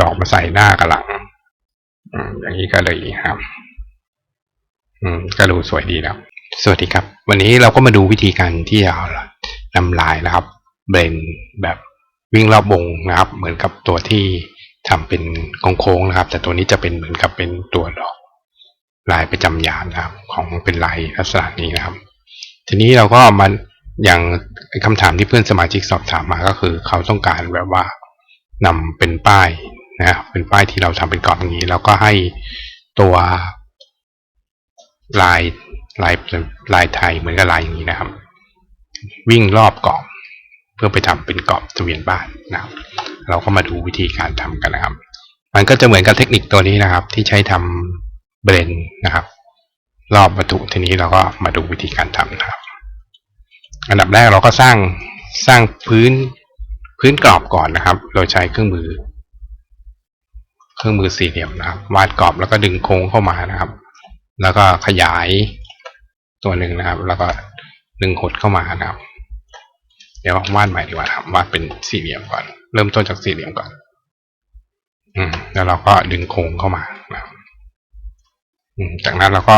ดอกมาใส่หน้ากับหลังอย่างนี้ก็เลยครับ อืม ก็ดูสวยดีแล้ว สวัสดีครับ วันนี้เราก็มาดูวิธีการที่จะนำลายนะครับ เบรนแบบวิ่งรอบวงนะครับ เหมือนกับตัวที่ทำเป็นโค้งๆนะครับ แต่ตัวนี้จะเป็นเหมือนกับเป็นตัวดอก ลายประจำยามนะครับ ของเป็นลายลักษณะนี้นะครับ ทีนี้เราก็มาอย่างคำถามที่เพื่อนสมาชิกสอบถามมาก็คือ เขาต้องการแบบว่านำเป็นป้าย นะครับเป็นป้ายที่เราทำเป็นกรอบอย่างนี้ แล้วก็ให้ตัวลายลายลายไทยเหมือนกับลายอย่างนี้นะครับ วิ่งรอบกรอบเพื่อไปทำเป็นกรอบทะเบียนบ้านนะครับ เราก็มาดูวิธีการทำกันนะครับ มันก็จะเหมือนกับเทคนิคตัวนี้นะครับ ที่ใช้ทำเบรนนะครับ รอบวัตถุทีนี้เราก็มาดูวิธีการทำนะครับ อันดับแรกเราก็สร้างสร้างพื้นพื้นกรอบก่อนนะครับโดยใช้เครื่องมือ เครื่องมือสี่เหลี่ยมนะครับ วาดกรอบแล้วก็ดึงโค้งเข้ามานะครับ แล้วก็ขยายตัวหนึ่งนะครับ แล้วก็ดึงหดเข้ามานะครับ เดี๋ยววาดใหม่ดีกว่าครับวาดเป็นสี่เหลี่ยมก่อน เริ่มต้นจากสี่เหลี่ยมก่อน อืม แล้วเราก็ดึงโค้งเข้ามานะครับอืมจากนั้นเราก็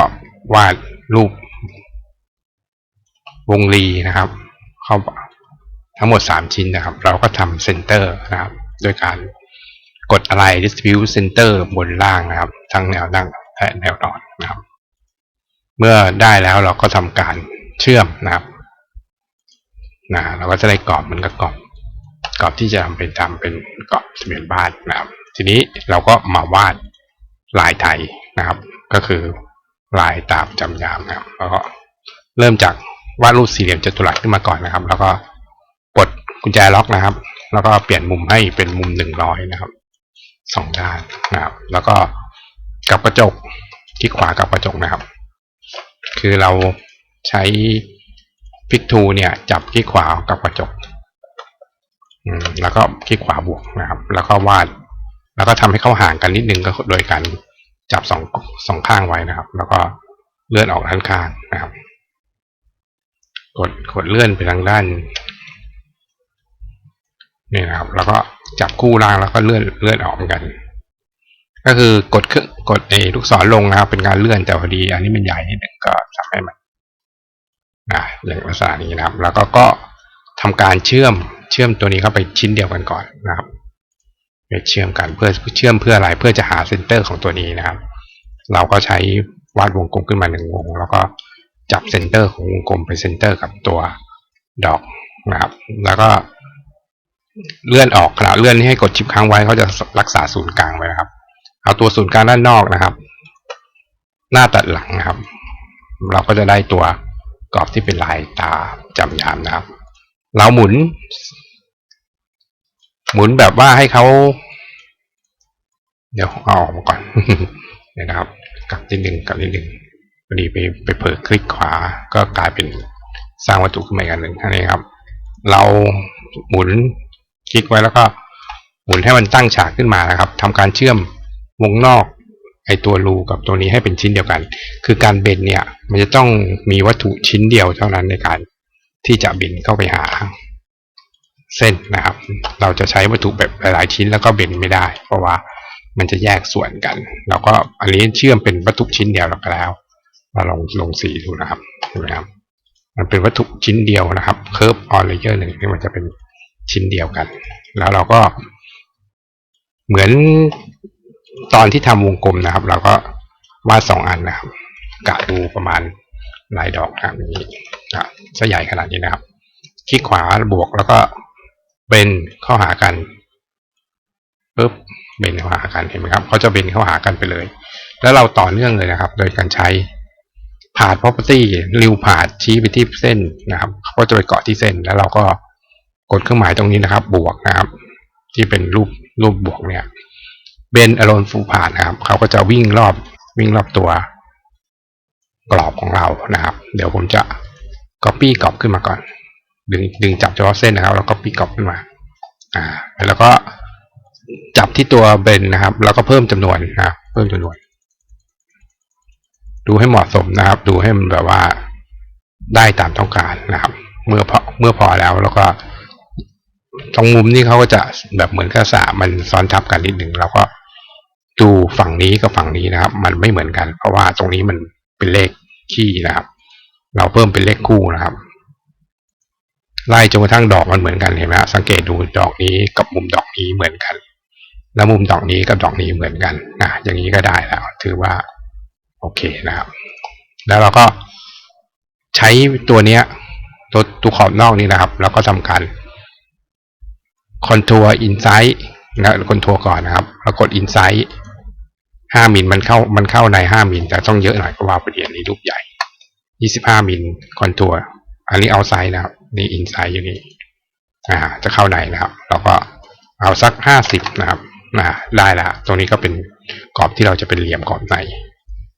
วาดรูปวงรีนะครับ เข้าทั้งหมดสามชิ้นนะครับ เราก็ทำเซนเตอร์นะครับ โดยการ กดอะไร distribute center บนล่างนะครับ ทั้งแนวตั้งและแนวนอนนะครับ เมื่อได้แล้วเราก็ทำการเชื่อมนะครับนะเราก็จะได้กรอบเหมือนกับกรอบกรอบที่จะทำเป็นทำเป็นกรอบทะเบียนบ้านนะครับ ทีนี้เราก็มาวาดลายไทยนะครับ ก็คือลายตามจำยามนะครับ แล้วก็เริ่มจากวาดรูปสี่เหลี่ยมจัตุรัสขึ้นมาก่อนนะครับ แล้วก็กดกุญแจล็อกนะครับ แล้วก็เปลี่ยนมุมให้เป็นมุมหนึ่งร้อยนะครับ สองด้านนะครับ แล้วก็กับกระจกที่ขวากับกระจกนะครับ คือเราใช้พิกทูเนี่ยจับที่ขวากับกระจกแล้วก็ที่ขวาบวกนะครับ แล้วก็วาด แล้วก็ทำให้เข้าห่างกันนิดนึงก็โดยการจับสองสองข้างไว้นะครับ แล้วก็เลื่อนออกด้านข้างนะครับ กดกดเลื่อนไปทางด้านนี่นะครับ แล้วก็ จับคู่ล่างแล้วก็เลื่อนเลื่อนออกเหมือนกัน ก็คือกดเครื่องกดไอ้ลูกศรลงนะครับเป็นการเลื่อนแต่พอดี อันนี้มันใหญ่นิดหนึ่งก็ทำให้มันนะอย่างลักษณะนี้นะครับ แล้วก็ก็ทำการเชื่อมเชื่อมตัวนี้เข้าไปชิ้นเดียวกันก่อนนะครับเชื่อมกันเพื่อเชื่อมเพื่ออะไรเพื่อจะหาเซนเตอร์ของตัวนี้นะครับ เราก็ใช้วาดวงกลมขึ้นมาหนึ่งวง แล้วก็จับเซนเตอร์ของวงกลมเป็นเซนเตอร์กับตัวดอกนะครับ แล้วก็ เลื่อนออกขณะเลื่อนให้กดชิปค้างไว้เขาจะรักษาศูนย์กลางไว้นะครับ เอาตัวศูนย์กลางด้านนอกนะครับ หน้าตัดหลังนะครับ เราก็จะได้ตัวกรอบที่เป็นลายตาจำยามนะครับ เราหมุน หมุนแบบว่าให้เขาเดี๋ยวเอาออกมาก่อนเนี่ยนะครับกลับนิดหนึ่งกลับนิดหนึ่งพอดีไปไปเผลอคลิกขวาก็กลายเป็นสร้างวัตถุขึ้นมาอีกอันหนึ่งนี่ครับ เราหมุน คลิกไว้แล้วก็หมุนให้มันตั้งฉากขึ้นมานะครับทำการเชื่อมวงนอกไอตัวรูกับตัวนี้ให้เป็นชิ้นเดียวกัน คือการเบนเนี่ยมันจะต้องมีวัตถุชิ้นเดียวเท่านั้นในการที่จะเบนเข้าไปหาเส้นนะครับ เราจะใช้วัตถุแบบหลายๆชิ้นแล้วก็เบนไม่ได้ เพราะว่ามันจะแยกส่วนกัน แล้วก็อันนี้เชื่อมเป็นวัตถุชิ้นเดียวแล้วเราลองลงสีดูนะครับเห็นไหมครับ มันเป็นวัตถุชิ้นเดียวนะครับเคิร์ฟออนเลเยอร์หนึ่งที่มันจะเป็น ชิ้นเดียวกัน แล้วเราก็เหมือนตอนที่ทำวงกลมนะครับ เราก็วาดสองอันนะครับกะดูประมาณลายดอกแบบนี้นะจะใหญ่ขนาดนี้นะครับ คลิกขวาบวกแล้วก็เบนเข้าหากันปุ๊บเบนเข้าหากันเห็นไหมครับเขาจะเบนเข้าหากันไปเลย แล้วเราต่อเนื่องเลยนะครับ โดยการใช้ผ่าน property ริวผ่านชี้ไปที่เส้นนะครับเขาก็จะไปเกาะที่เส้นแล้วเราก็ กดเครื่องหมายตรงนี้นะครับ บวกนะครับ ที่เป็นรูปรูปบวกเนี่ยเบนอารอนฟูผ่านนะครับเขาก็จะวิ่งรอบวิ่งรอบตัวกรอบของเรานะครับ เดี๋ยวผมจะ copy กรอบขึ้นมาก่อน ดึงดึงจับเฉพาะเส้นนะครับ แล้วก็ copy กรอบขึ้นมา อ่า แล้วก็จับที่ตัวเบนนะครับ แล้วก็เพิ่มจำนวนนะครับ เพิ่มจำนวน ดูให้เหมาะสมนะครับ ดูให้มันแบบว่าได้ตามต้องการนะครับ เมื่อพอเมื่อพอแล้วแล้วก็ ตรงมุมนี่เขาก็จะแบบเหมือนกับสามันซ้อนทับกันนิดหนึ่งเราก็ดูฝั่งนี้กับฝั่งนี้นะครับ มันไม่เหมือนกัน เพราะว่าตรงนี้มันเป็นเลขคี่นะครับ เราเพิ่มเป็นเลขคู่นะครับ ไล่จนกระทั่งดอกมันเหมือนกันเห็นไหมสังเกตดูดอกนี้กับมุมดอกนี้เหมือนกัน แล้วมุมดอกนี้กับดอกนี้เหมือนกันนะอย่างนี้ก็ได้แล้ว ถือว่าโอเคนะครับ แล้วเราก็ใช้ตัวเนี้ยตัวตัวขอบนอกนี้นะครับ แล้วก็ทำการ คอนทัวร์อินไซต์นะคอนทัวร์ก่อนนะครับแล้วกดอินไซต์ห้ามิลมันเข้ามันเข้าในห้ามิลแต่ต้องเยอะหน่อยเพราะว่าประเดี๋ยวนี้รูปใหญ่ยี่สิบห้ามิลคอนทัวร์อันนี้เอาไซต์นะครับนี่อินไซต์อยู่นี่อ่าจะเข้าในนะครับเราก็เอาสักห้าสิบนะครับอ่าได้ล้วตรงนี้ก็เป็นกรอบที่เราจะเป็นเหลี่ยมกรอบใน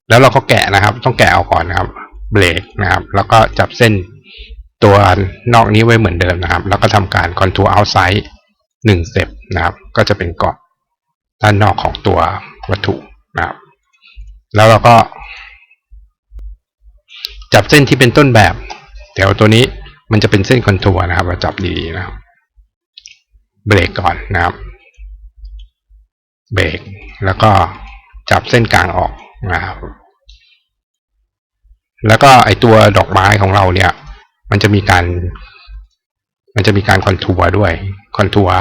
แล้วเราก็แกะนะครับ ต้องแกะเอาก่อนนะครับ เบรกนะครับ แล้วก็จับเส้นตัวนอกนี้ไว้เหมือนเดิมนะครับ แล้วก็ทำการคอนทัวร์เอาไซด์ หนึ่งสเต็ปนะครับ ก็จะเป็นกรอบด้านนอกของตัววัตถุนะครับ แล้วเราก็ จับเส้นที่เป็นต้นแบบเดี๋ยวตัวนี้มันจะเป็นเส้นคอนทัวร์นะครับเราจับดีๆนะครับเบรกก่อนนะครับ เบรกแล้วก็จับเส้นกลางออกนะครับ แล้วก็ไอตัวดอกไม้ของเราเนี่ย มันจะมีการ มันจะมีการคอนทัวร์ด้วยคอนทัวร์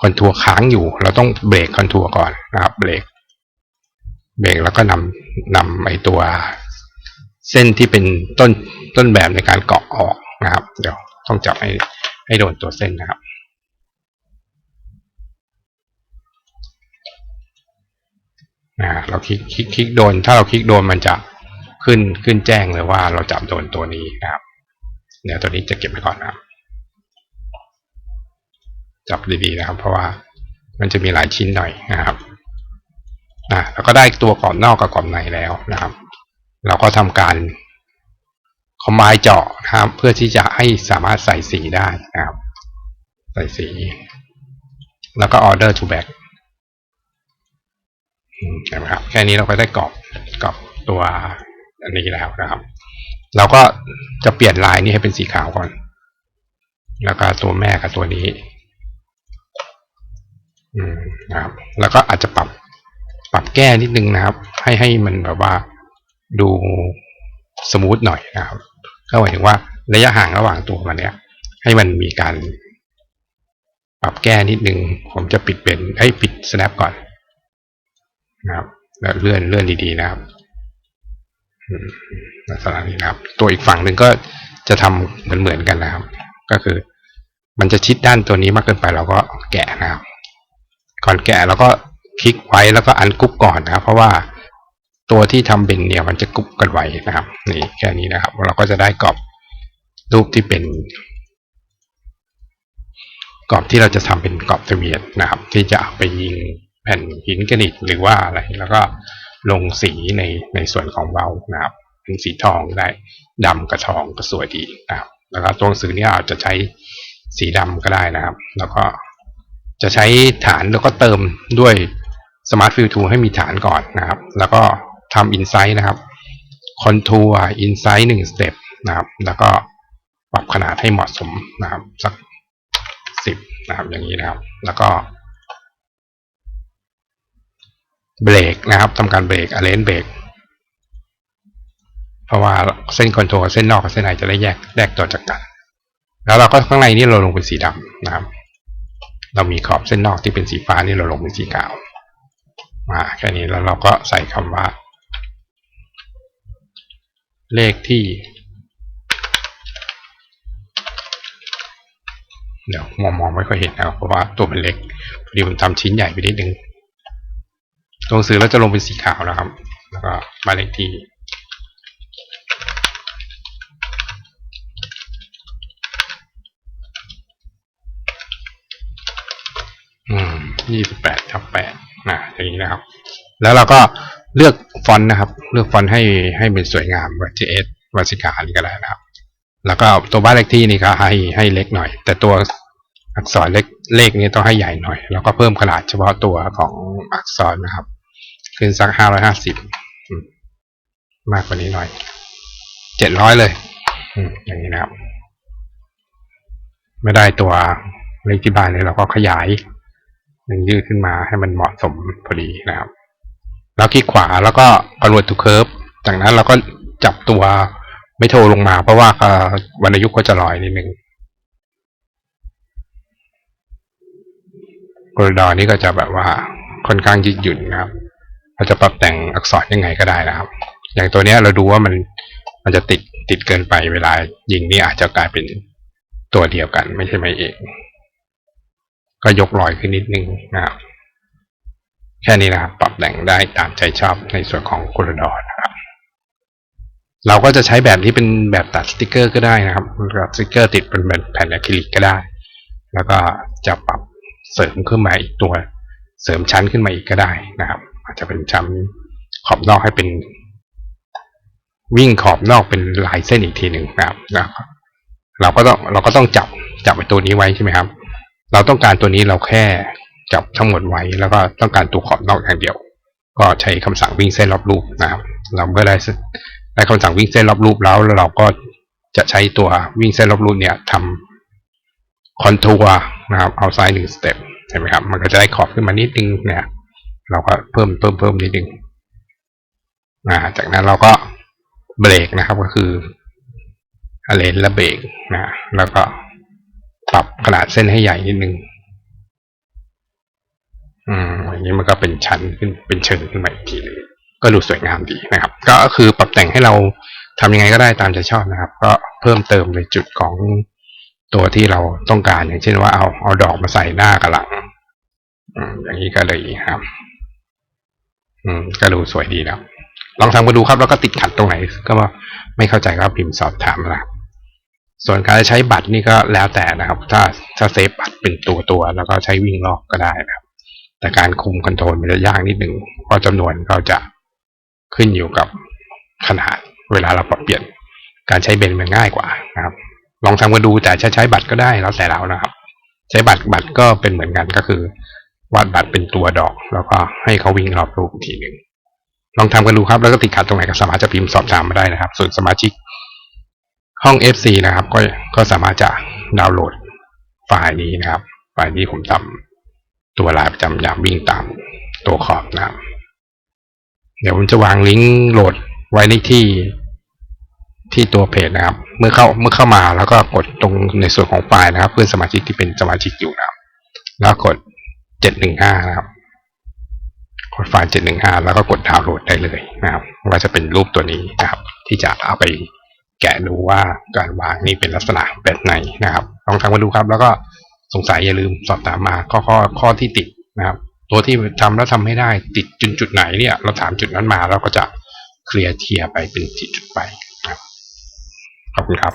คอนทัวร์ค้างอยู่ เราต้องเบรกคอนทัวร์ก่อนนะครับเบรกเบรกแล้วก็นำนำไอตัวเส้นที่เป็นต้นต้นแบบในการเกาะออกนะครับ เดี๋ยวต้องจับให้ให้โดนตัวเส้นนะครับ นะเราคลิกคลิกคลิกโดน ถ้าเราคลิกโดนมันจะขึ้นขึ้นแจ้งเลยว่าเราจับโดนตัวนี้นะครับ เดี๋ยวตัวนี้จะเก็บไว้ก่อนนะครับ จับดีๆนะครับ เพราะว่ามันจะมีหลายชิ้นหน่อยนะครับอะแล้วก็ได้ตัวกรอบนอกกับกรอบในแล้วนะครับ เราก็ทำการคอมไบเจาะนะครับ เพื่อที่จะให้สามารถใส่สีได้นะครับ ใส่สี แล้วก็ order to back ใช่ไหมครับ แค่นี้เราก็ได้กรอบกรอบตัวอันนี้แล้วนะครับ เราก็จะเปลี่ยนลายนี้ให้เป็นสีขาวก่อน แล้วก็ตัวแม่กับตัวนี้ นะครับ แล้วก็อาจจะปรับปรับแก้นิดนึงนะครับ ให้ให้มันแบบว่าดูสมูทหน่อยนะครับก็หมายถึงว่าระยะห่างระหว่างตัวมันเนี้ยให้มันมีการปรับแก้นิดนึง ผมจะปิดเป็นให้ปิด snap ก่อนนะครับแล้วเลื่อนเลื่อนดีๆนะครับลักษณะนี้นะครับ ตัวอีกฝั่งหนึ่งก็จะทำเหมือนเหมือนกันนะครับ ก็คือ มันจะชิดด้านตัวนี้มากเกินไปเราก็แกะนะครับ ก่อนแกะเราก็คลิกไว้แล้วก็อันกรุ๊ปก่อนนะครับ เพราะว่าตัวที่ทำเป็นเนี่ยมันจะกรุ๊ปกันไว้นะครับนี่แค่นี้นะครับ เราก็จะได้กรอบรูปที่เป็นกรอบที่เราจะทำเป็นกรอบเสวียนนะครับ ที่จะเอาไปยิงแผ่นหินกระดิกหรือว่าอะไร แล้วก็ลงสีในในส่วนของเบานะครับเป็นสีทองได้ดำกับทองก็สวยดีนะครับแล้วก็ตัวหนังสือเนี่ยอาจจะใช้สีดำก็ได้นะครับ แล้วก็ จะใช้ฐานแล้วก็เติมด้วย Smart Fill Tool ให้มีฐานก่อนนะครับ แล้วก็ทำ Insight นะครับ Contour Insight หนึ่งสเต็ปนะครับ แล้วก็ปรับขนาดให้เหมาะสมนะครับ สักสิบนะครับ อย่างนี้นะครับ แล้วก็เบรกนะครับทำการเบรกอเลนเบรกเพราะว่าเส้นคอนโทรลเส้นนอกกับเส้นในจะได้แยกแยกตัวจากกัน แล้วเราก็ข้างในนี่เราลงเป็นสีดำนะครับ เรามีขอบเส้นนอกที่เป็นสีฟ้านี่เราลงเป็นสีขาวมาแค่นี้แล้วเราก็ใส่คำว่า เลขที่เดี๋ยวมองมองไม่ค่อยเห็นนะครับเพราะว่าตัวมันเล็กพอดีผมทำชิ้นใหญ่ไปนิดนึงตัวหนังสือเราจะลงเป็นสีขาวนะครับ แล้วก็หมายเลขที่ อืมยี่สิบแปดทับแปด นี้นะครับ แล้วเราก็เลือกฟอนต์นะครับ เลือกฟอนต์ให้ให้เป็นสวยงามแบบ JS วาสิกานี่ก็ได้นะครับ แล้วก็ตัวบ้านเลขที่นี่ก็ให้ให้เล็กหน่อย แต่ตัวอักษรเล็กเลขนี้ต้องให้ใหญ่หน่อย แล้วก็เพิ่มขนาดเฉพาะตัวของอักษรนะครับ ขึ้นสักห้าร้อยห้าสิบมากกว่านี้หน่อยเจ็ดร้อยเลยอย่างนี้นะครับ ไม่ได้ตัวเลขที่บ้านเนี่ยเราก็ขยาย มันยืดขึ้นมาให้มันเหมาะสมพอดีนะครับ แล้วคลิกขวาแล้วก็ convert to curve จากนั้นเราก็จับตัวไม่โทรลงมาเพราะว่าเอ่อวรรณยุกต์ก็จะลอยนิดนึงกรดอนี่ก็จะแบบว่าค่อนข้างยืดหยุ่นนะครับ เราจะปรับแต่งอักษรยังไงก็ได้นะครับ อย่างตัวเนี้ยเราดูว่ามันมันจะติดติดเกินไปเวลายิงนี่อาจจะกลายเป็นตัวเดียวกันไม่ใช่ไม่เอง ก็ยกรอยขึ้นนิดนึงนะครับแค่นี้นะครับ ปรับแต่งได้ตามใจชอบในส่วนของกรดอนะครับ เราก็จะใช้แบบที่เป็นแบบตัดสติกเกอร์ก็ได้นะครับตัดสติกเกอร์ติดเป็นแผ่นอะคริลิกก็ได้ แล้วก็จะปรับเสริมขึ้นมาอีกตัว เสริมชั้นขึ้นมาอีกก็ได้นะครับ อาจจะเป็นชั้นขอบนอกให้เป็น วิ่งขอบนอกเป็นลายเส้นอีกทีหนึ่งนะครับนะครับเราก็ต้องเราก็ต้องจับจับไอ้ตัวนี้ไว้ใช่ไหมครับ เราต้องการตัวนี้เราแค่จับทั้งหมดไว้ แล้วก็ต้องการตัวขอบนอกอย่างเดียว ก็ใช้คำสั่งวิ่งเส้นรอบรูปนะครับ เราเมื่อได้ได้คำสั่งวิ่งเส้นรอบรูปแล้วแล้วเราก็จะใช้ตัววิ่งเส้นรอบรูปเนี่ยทำคอนทัวร์นะครับเอาไซด์หนึ่งสเต็ปเห็นไหมครับ มันก็จะได้ขอบขึ้นมานิดนึงเนี่ย เราก็เพิ่มเพิ่มเพิ่มนิดนึงอ่าจากนั้นเราก็เบรกนะครับก็คืออเลนและเบรกนะแล้วก็ ปรับขนาดเส้นให้ใหญ่นิดนึงอืมอย่างนี้มันก็เป็นชั้นขึ้นเป็นเชิงขึ้นมาอีกทีหนึงก็ดูสวยงามดีนะครับ ก็คือปรับแต่งให้เราทำยังไงก็ได้ตามใจชอบนะครับ ก็เพิ่มเติมในจุดของตัวที่เราต้องการอย่างเช่นว่าเอาเอาดอกมาใส่หน้ากับหลังอืมอย่างนี้ก็เลยครับ อืมก็ดูสวยดีนะลองทำกันดูครับแล้วก็ติดขัดตรงไหน ก็ไม่เข้าใจก็พิมพ์สอบถามนะครับ ส่วนการใช้บัตรนี่ก็แล้วแต่นะครับ ถ้าถ้าเซฟบัตรเป็นตัวตัวแล้วก็ใช้วิ่งลอกก็ได้นะครับ แต่การคุมคอนโทรลมันจะยากนิดหนึ่งเพราะจำนวนก็จะขึ้นอยู่กับขนาดเวลาเราปรับเปลี่ยนการใช้เบนมันง่ายกว่านะครับ ลองทำกันดูแต่จะใช้บัตรก็ได้แล้วแต่เรานะครับ ใช้บัตรบัตรก็เป็นเหมือนกันก็คือ วาดบัตรเป็นตัวดอก แล้วก็ให้เขาวิ่งรอบรูปอีกทีหนึ่งลองทำกันดูครับแล้วก็ติดขัดตรงไหนก็สามารถจะพิมพ์สอบถามมาได้นะครับ ส่วนสมาชิก ห้อง FC นะครับ ก็ก็สามารถจะดาวน์โหลดไฟล์นี้นะครับไฟล์นี้ผมทำตัวลายประจำยามวิ่งตามตัวขอบนะครับ เดี๋ยวผมจะวางลิงก์โหลดไว้ในที่ที่ตัวเพจนะครับ เมื่อเข้าเมื่อเข้ามาแล้วก็กดตรงในส่วนของไฟล์นะครับ เพื่อนสมาชิกที่เป็นสมาชิกอยู่นะครับ แล้วกดเจ็ดหนึ่งห้านะครับกดไฟล์เจ็ดหนึ่งห้าแล้วก็กดดาวน์โหลดได้เลยนะครับว่าจะเป็นรูปตัวนี้นะครับ ที่จะเอาไป แกะดูว่าการวางนี่เป็นลักษณะแบบไหนนะครับลองทำมาดูครับ แล้วก็สงสัยอย่าลืมสอบถามมาข้อข้อข้อที่ติดนะครับ ตัวที่ทำแล้วทำให้ได้ติดจุดจุดไหนเนี่ย เราถามจุดนั้นมาเราก็จะเคลียร์เทียร์ไปเป็นจุดจุดไปครับขอบคุณครับ